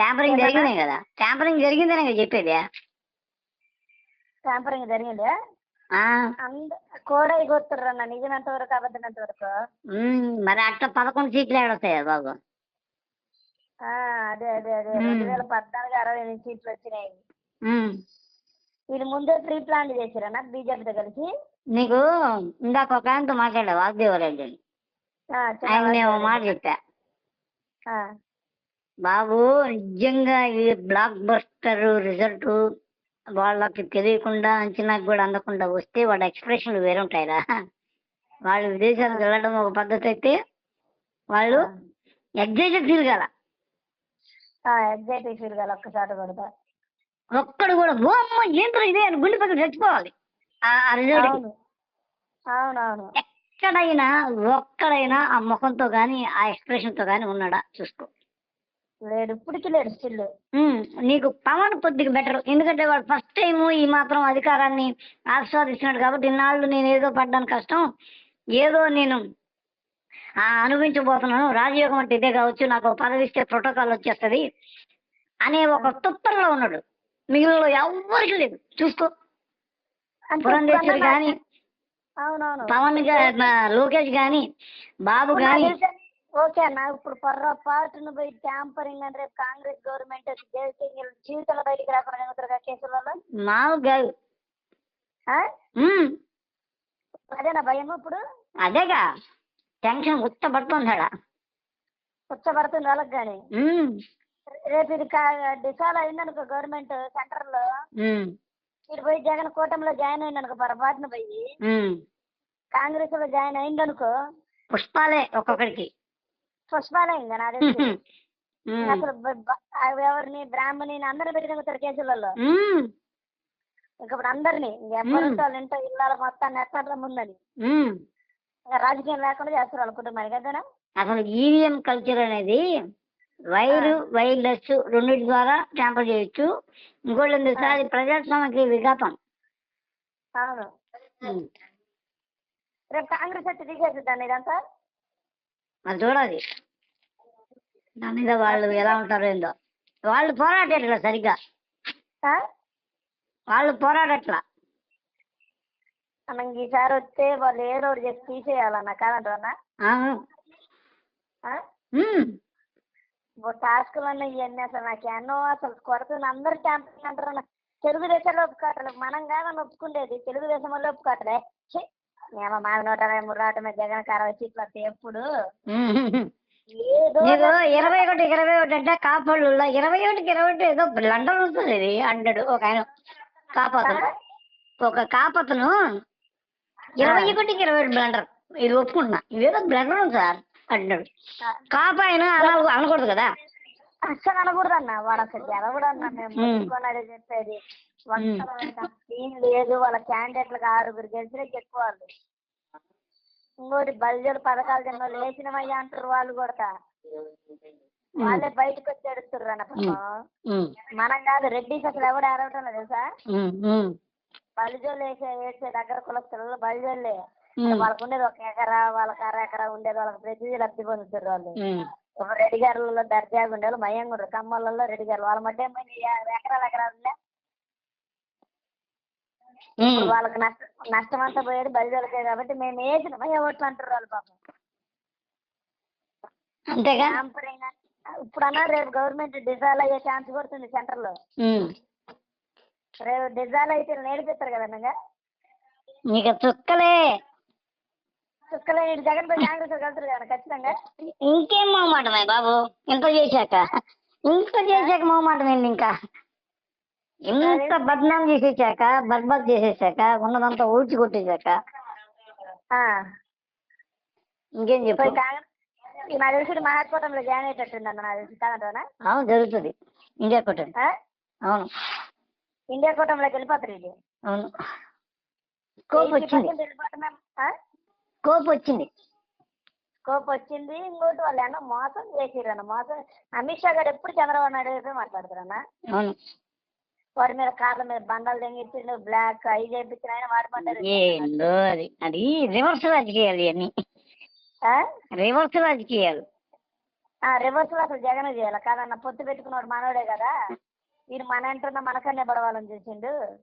Tampering? జరిగిందే కదా. Tampering జరిగిందనే కదా చెప్పేది. ట్యాంపరింగ్ జరిగిందా? కోడై కొత్తుర్రన్న నిజమెంత వరకు అబద్ధం ఎంత వరకు మరి అట్లా పదకొండు సీట్లు ఏడొస్తాయి బాబు? ఆ, అదే అదే అదే. రెండు వేల పద్నాలుగు అరవై ఎనిమిది సీట్లు వచ్చినాయి. వీళ్ళు ముందే ప్రీ ప్లాన్ చేసిరన్న బీజేపీతో కలిసి? నీకు ఇందాక ఒక ఆయనతో మాట్లాడా చిన్న ఆయన మాట చెప్పా. ఆ, బాబు నిజంగా ఈ బ్లాక్ బస్టర్ రిజల్ట్ వాళ్ళకి తెలియకుండా అంచనాకు కూడా అందకుండా వస్తే వాడి ఎక్స్ప్రెషన్లు వేరే ఉంటాయిరా వాళ్ళు విదేశాలకు వెళ్ళడం ఒక పద్ధతి అయితే వాళ్ళు ఎగ్జైటెడ్ ఫీల్ కాల ఆ, ఎగ్జాక్ట్ ఫీల్ కాదు ఒక్కసారి కొడతా. ఒక్కడు కూడా ఓ అమ్మ ఏంట్రా ఇదే? అని గుండె పక్కన చచ్చిపోవాలి. ఆ రిజల్ట్ అవును. అవునవును. ఎక్కడైనా ఒక్కడైనా ఆ ముఖంతో గాని ఆ ఎక్స్ప్రెషన్తో గాని ఉన్నాడా చూసుకో. లేడు ఇప్పటికి లేడు స్టిల్ నీకు పవన్ కొద్దిగా బెటర్ ఎందుకంటే వాడు ఫస్ట్ టైం ఈ మాత్రం అధికారాన్ని ఆస్వాదిస్తున్నాడు కాబట్టి ఇన్నాళ్ళు నేను ఏదో పడ్డాను కష్టం. ఏదో నేను ఆ అనుభవించబోతున్నాను. రాజయోగం అంటే ఇదే కావచ్చు. నాకు పదవి ఇస్తే ప్రోటోకాల్ వచ్చేస్తుంది అనే ఒక తుప్పల్లో ఉన్నాడు. మిగిలిన ఎవ్వరికి లేదు. చూసుకో. పురంధేశ్వరి అవునవును. పవన్ లోకేష్ గాని బాబు గాని ఓకే అన్న ఇప్పుడు పొర్రపాటును పోయి ట్యాంపరింగ్ అంటే రేపు కాంగ్రెస్ గవర్నమెంట్ చేసి వీళ్ళు జీవితంలో బయటికి రాకుండా కేసుల వల్ల మామూలు కాదు. అదేనా భయం ఇప్పుడు? అదేగా. టెన్షన్ ఉత్తపడుతుంది ఆడ ఉచ్చబడుతుంది వాళ్ళకి కానీ రేపు ఇది డిసాల్ అయిందనుకో గవర్నమెంట్ సెంటర్లో ఇటు పోయి జగన్ కూటమిలో జాయిన్ అయిందనుకో పొరపాటున పోయి. కాంగ్రెస్లో జాయిన్ అయిందనుకో. పుష్పాలే ఒక్కొక్కడికి. పుష్పాలే ఇంకా నా ఉమ్, అసలు ఎవరిని బ్రాహ్మణిని అందరిని పెట్టిన కేసులలో ఉమ్, ఇంక ఇప్పుడు అందరినీ ఎవరు వాళ్ళు ఇంట్లో ఇళ్ళ మొత్తాన్ని ఎక్కడ ముందని. రాజకీయం లేకుండా చేస్తారు వాళ్ళ కుటుంబానికి అంతేనా? అసలు ఈవీఎం కల్చర్ అనేది వైర్ వైర్లెస్ రెండింటి ద్వారా ట్యాంపర్ చేయొచ్చు. ఇంకోటి సార్ అది ప్రజాస్వామ్యకి విఘాతం. అవును. రేపు కాంగ్రెస్ వచ్చి దిగేసిద్దాన్ని ఇదంతా? మరి చూడాలి దాని మీద వాళ్ళు ఎలా ఉంటారో ఏందో. వాళ్ళు పోరాటట్లా సరిగ్గా. ఆ? వాళ్ళు పోరాడట్లా మనం ఈసారి వస్తే వాళ్ళు ఏదో ఒకటి చేసి తీసేయాలన్న. ఉమ్. టాస్కులన్నీ ఇవన్నీ అసలు నాకు ఎన్నో అసలు కొడుతుంది అందరు క్యాంపింగ్ అంటారు. తెలుగుదేశంలో ఒప్పుకోవట్లేదు. మనం కాదని ఒప్పుకుండేది. తెలుగుదేశం వల్ల ఒప్పుకోవట్లే. మేము మా నూట ఇరవై మూడు రావటమే జగన్ సీట్లు వస్తాయి ఎప్పుడు నీకు ఇరవై ఒకటి ఇరవై ఒకటి అంటే కాపాడులో ఇరవై ఒకటికి ఇరవై ఒకటి ఏదో లండన్ ఉంటుంది ఇది అంటాడు ఒక ఆయన. కాపాతను ఒక కాపతను ఇరవై ఒకటికి ఇరవై ఒకటి బ్లండర్. ఇది ఒప్పుకుంటున్నా. ఇదేదో బ్లండర్ ఉంది సార్ అంటాడు కాప ఆయన అలా అనకూడదు కదా? అస్సలు అనకూడదు అన్న వాడు అసలు అన్న మేము చెప్పేది. లేదు వాళ్ళ క్యాండిడేట్లకు ఆరుగురు గెలిచినా ఎక్కువ వాళ్ళు. ఇంకోటి బల్జోడు పథకాలు తిన్న వేసినమయ్యా అంటారు వాళ్ళు కూడా. వాళ్ళే బయటకు వచ్చి ఎడుతుర్రు అన్న మనం కాదు రెడ్డిస్ అసలు ఎవడు ఏడవటం లేదు తెలుసా? బలిజోళ్ళు వేసే వేసే దగ్గర కులస్తులు బలిజోళ్ళే. వాళ్ళకు ఉండేది ఒక ఎకరా వాళ్ళకి అర ఎకరా ఉండేది వాళ్ళకి ప్రతిదీ లబ్ధి పొందుతారు వాళ్ళు. రెడ్డి గారులలో దర్జాగా ఉండేవాళ్ళు మయంగా ఉండరు కమ్మలలో రెడ్డి గారు. వాళ్ళ మధ్య ఎకరాలు ఎకరాలు ఉందా? వాళ్ళకి నష్టం నష్టం అంతా పోయేది బలిజోళ్ళకే కాబట్టి మేము మయ్య ఓట్లు అంటారు వాళ్ళు పాపం. అంతేగా? ఇప్పుడన్నా రేపు గవర్నమెంట్ డిజాల్ అయ్యే ఛాన్స్ కొడుతుంది సెంటర్లో. రేపు డిజాల్ అయితే నేర్పిస్తారు కదా ఇంకా నీకు చుక్కలే. చుక్కలే జగన్ పోయి కాంగ్రెస్ కలుతారు కదా ఖచ్చితంగా? ఇంకేం మొహమాటమే బాబు? ఇంత చేశాక. ఇంత చేశాక మొహమాటం ఏంది ఇంకా? ఇంత బద్నాం చేసేసాక బర్బాద్ చేసేసాక ఉన్నదంతా ఊడ్చి కొట్టేశాక. ఆ. ఇంకేం చెప్పు? పోయి కాంగ్రెస్ నాకు తెలిసి మహాత్కోటంలో జాయిన్ అయ్యేటట్టుంది అన్న తెలిసి. అవును జరుగుతుంది. ఇండియా ఆ? అవును. ఇండియా కూటమిలోకి వెళ్ళిపోతారు ఇది? అవును. కోపు వచ్చింది? కోపు వచ్చింది స్కోప్ వచ్చింది ఇంకోటి వాళ్ళు అన్న మోసం చేసిర్రు అన్న మోసం. అమిత్ షా గారు ఎప్పుడు చంద్రబాబు నాయుడు గారితో మాట్లాడతారు అన్న అవును. వాడి మీద కార్ల మీద బండలు తెంగిచ్చిండు బ్లాక్ అవి చేయించిన ఆయన వాడి ఏందో అది. అది రివర్స్ రాజకీయాలు ఇవన్నీ. ఆ? రివర్స్ రాజకీయాలు రివర్స్ అసలు జగన్ చేయాలి. కాదన్న పొత్తు పెట్టుకున్నాడు మనోడే కదా. ఈయన మన ఎంటున్న మనకన్నే పడవాలని చూసిండు.